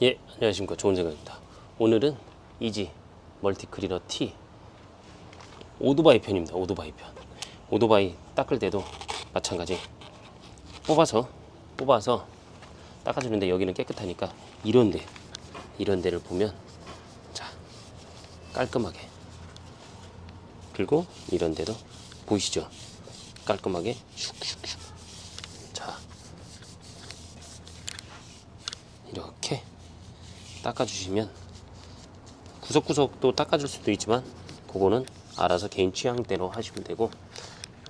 예, 안녕하십니까. 좋은 생각입니다. 오늘은 이지 멀티 클리너 T 오토바이 편입니다. 오토바이 편. 오토바이 닦을 때도 마찬가지. 뽑아서 뽑아서 닦아주는데 여기는 깨끗하니까 이런데 이런 데를 보면 자 깔끔하게 그리고 이런 데도 보이시죠? 깔끔하게 슉슉슉. 자 이렇게 닦아주시면 구석구석도 닦아줄 수도 있지만 그거는 알아서 개인 취향대로 하시면 되고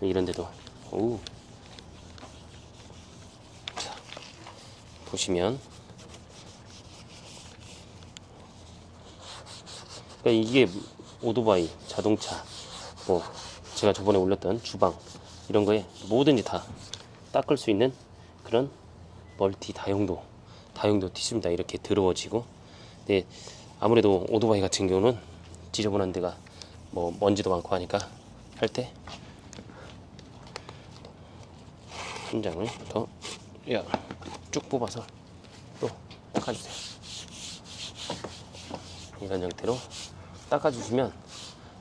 이런 데도. 오 자, 보시면. 그러니까 이게 오토바이 자동차 뭐 제가 저번에 올렸던 주방 이런 거에 뭐든지 다 닦을 수 있는 그런 멀티 다용도 다용도 티슈입니다. 이렇게 더러워지고 근데 아무래도 오토바이 같은 경우는 지저분한 데가 뭐 먼지도 많고 하니까 할 때 한 장을 더쭉 뽑아서 또 닦아주세요. 이런 형태로 닦아주시면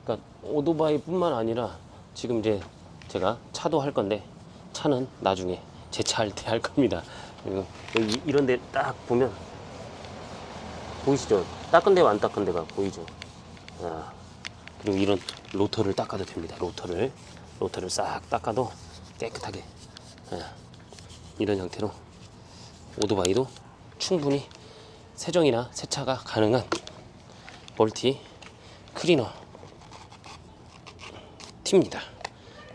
그러니까 오토바이뿐만 아니라 지금 이제 제가 차도 할 건데 차는 나중에 제 차 할 때 할 겁니다. 그리고 여기 이런 데 딱 보면 보이시죠? 닦은 데와 안 닦은 데가 보이죠? 아, 그리고 이런 로터를 닦아도 됩니다. 로터를 로터를 싹 닦아도 깨끗하게 아, 이런 형태로 오토바이도 충분히 세정이나 세차가 가능한 멀티 클리너 팁니다.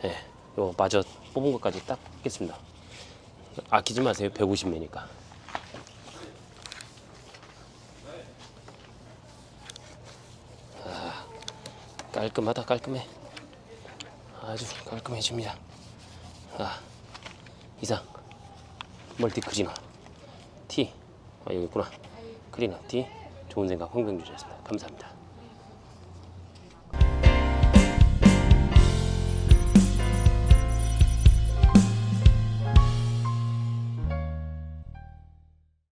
예, 요 마저 뽑은 것까지 딱 겠습니다. 아끼지 마세요. 150매니까. 아, 깔끔하다 깔끔해. 아주 깔끔해집니다. 아, 이상 멀티 클리너 T 아 여기 있구나. 클리너 T 좋은 생각 홍병주였습니다. 감사합니다.